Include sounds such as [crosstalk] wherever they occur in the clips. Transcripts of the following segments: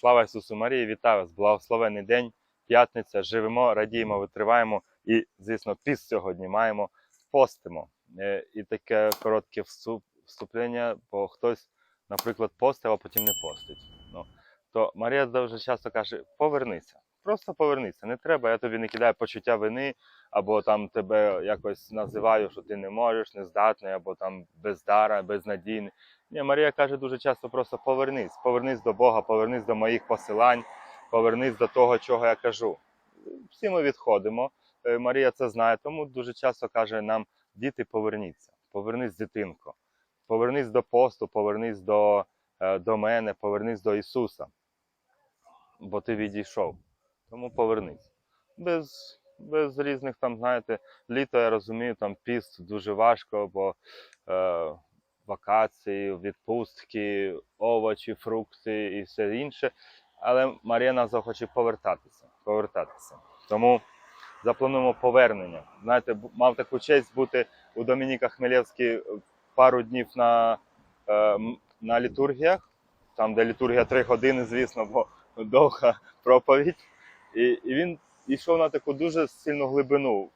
Слава Ісусу Марії, вітаю вас! Благословений день, п'ятниця. Живемо, радіємо, витриваємо і, звісно, піст сьогодні маємо, постимо. Е, І таке коротке вступ- вступлення, бо хтось, наприклад, постив, а потім не постить. Ну, то Марія дуже часто каже: повернися, просто повернися. Не треба, я тобі не кидаю почуття вини, або там тебе якось називаю, що ти не можеш, нездатний, або там бездара, безнадійний. Ні, Марія каже дуже часто просто повернись, повернись до Бога, повернись до моїх посилань, повернись до того, чого я кажу. Всі ми відходимо. Е, Марія це знає, тому дуже часто каже нам: діти, поверніться, повернись, дитинко, повернись до посту, повернись до, е, до мене, повернись до Ісуса. Бо ти відійшов. Тому повернись. Без, без різних там, знаєте, літо, я розумію, там піст дуже важко, бо е, вакації, відпустки, овочі, фрукти і все інше. Але Марія захоче повертатися. повертатися. Тому заплануємо повернення. Знаєте, мав таку честь бути у Домініка Хмелєвській пару днів на, е, на літургіях, там, де літургія три години, звісно, бо довга проповідь. І, і він йшов на таку дуже сильну глибину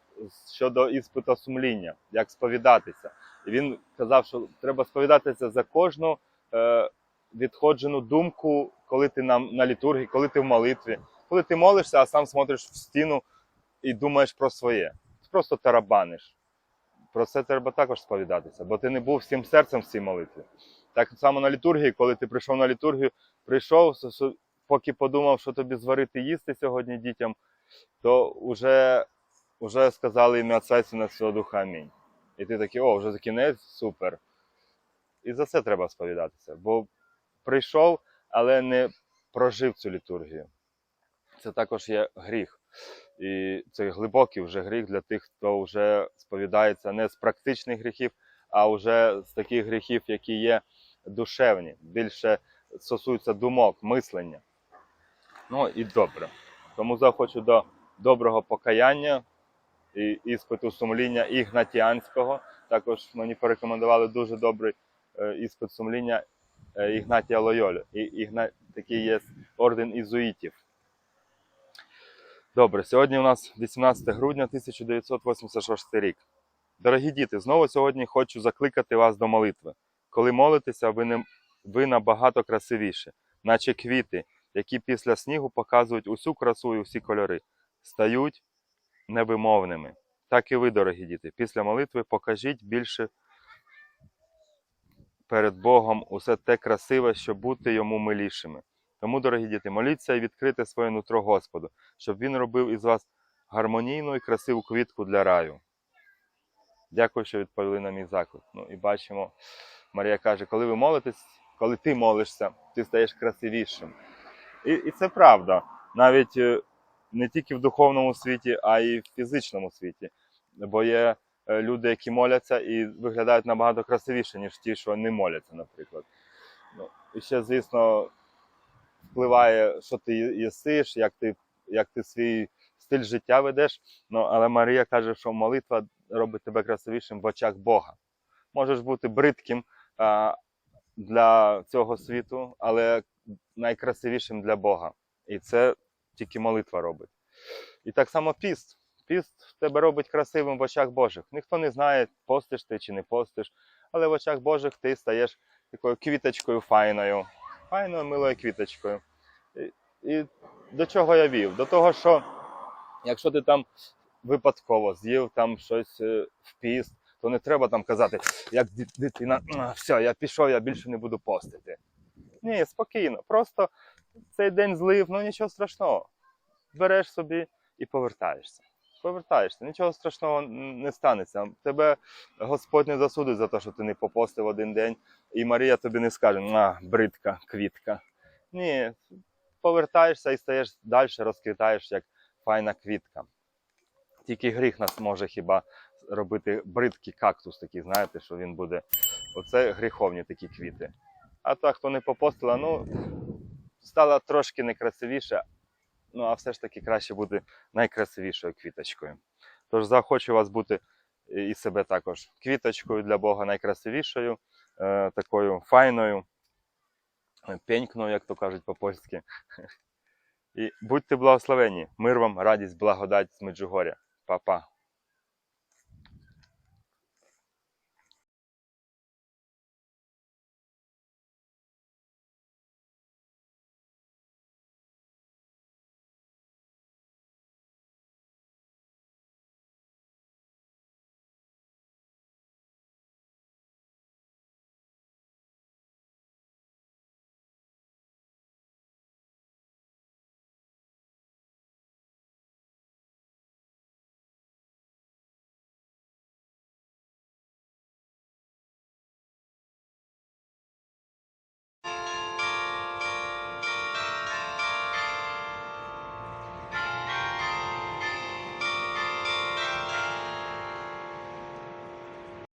щодо іспиту сумління, як сповідатися. І він казав, що треба сповідатися за кожну е, відходжену думку, коли ти на, на літургії, коли ти в молитві, коли ти молишся, а сам смотриш в стіну і думаєш про своє. Ти просто тарабаниш. Про це треба також сповідатися, бо ти не був всім серцем в цій молитві. Так само на літургії, коли ти прийшов на літургію, прийшов, поки подумав, що тобі зварити їсти сьогодні дітям, то вже, вже сказали ім'я Отця і Сина Святого Духа Амінь. І ти такий, о, вже за кінець, супер. І за це треба сповідатися. Бо прийшов, але не прожив цю літургію. Це також є гріх. І це глибокий вже гріх для тих, хто вже сповідається не з практичних гріхів, а вже з таких гріхів, які є душевні, більше стосуються думок, мислення. Ну і добре. Тому захочу до доброго покаяння і іспиту сумління ігнатіанського. Також мені порекомендували дуже добрий е, іспит сумління е, Ігнатія Лойолі. І Ігна... такий є орден ізуїтів. Добре, сьогодні у нас 18 грудня 1986 рік. Дорогі діти, знову сьогодні хочу закликати вас до молитви. Коли молитеся, ви, не... ви набагато красивіші, наче квіти, які після снігу показують усю красу і усі кольори, стають невимовними. Так і ви, дорогі діти, після молитви покажіть більше перед Богом усе те красиве, щоб бути йому милішими. Тому, дорогі діти, моліться і відкрите своє нутро Господу, щоб Він робив із вас гармонійну і красиву квітку для раю. Дякую, що відповіли на мій заклик. Ну і бачимо, Марія каже, коли ви молитесь, коли ти молишся, ти стаєш красивішим. І, і це правда. Навіть е, не тільки в духовному світі, а й в фізичному світі. Бо є е, люди, які моляться і виглядають набагато красивіше, ніж ті, що не моляться, наприклад. Ну, і ще, звісно, впливає, що ти їсиш, як ти, як ти свій стиль життя ведеш. Ну, але Марія каже, що молитва робить тебе красивішим в очах Бога. Можеш бути бридким а, для цього світу, але найкрасивішим для Бога. І це тільки молитва робить. І так само піст. Піст тебе робить красивим в очах Божих. Ніхто не знає, постиш ти чи не постиш, але в очах Божих ти стаєш такою квіточкою файною, файною милою квіточкою. І, і до чого я вів? До того, що якщо ти там випадково з'їв там щось е, в піст, то не треба там казати, як дитина, все, я пішов, я більше не буду постити. Ні, спокійно. Просто цей день злив, ну нічого страшного. Береш собі і повертаєшся. Повертаєшся, нічого страшного не станеться. Тебе Господь не засудить за те, що ти не попостив один день, і Марія тобі не скаже, а, бридка, квітка. Ні, повертаєшся і стаєш далі, розквітаєш як файна квітка. Тільки гріх нас може хіба робити бридкий кактус, такий, знаєте, що він буде. Оце гріховні такі квіти. А та, хто не попостила, ну, стала трошки некрасивіша, ну а все ж таки краще бути найкрасивішою квіточкою. Тож захочу вас бути і і себе також квіточкою для Бога найкрасивішою, е, такою файною. пенькнув, як то кажуть по-польськи. [laughs] І будьте благословені, мир вам, радість, благодать з Меджугоря. Па-па.